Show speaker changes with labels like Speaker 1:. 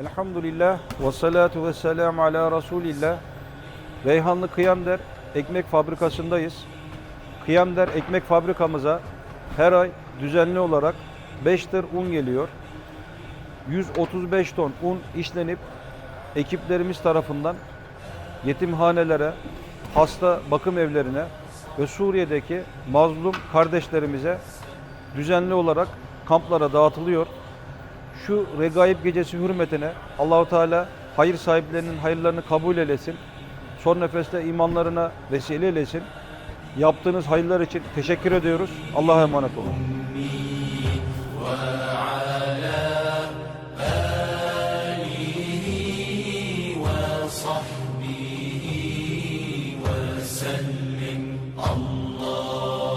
Speaker 1: Elhamdülillah ve salatu ve selamu ala Resulillah. Reyhanlı Kıyamder Ekmek Fabrikası'ndayız. Kıyamder Ekmek Fabrikamıza her ay düzenli olarak 5 tır un geliyor. 135 ton un işlenip ekiplerimiz tarafından yetimhanelere, hasta bakım evlerine ve Suriye'deki mazlum kardeşlerimize düzenli olarak kamplara dağıtılıyor şu regaib gecesi hürmetine Allahu Teala hayır sahiplerinin hayırlarını kabul eylesin. Son nefeste imanlarına vesile eylesin. Yaptığınız hayırlar için teşekkür ediyoruz. Allah'a emanet olun. وسلم اللهم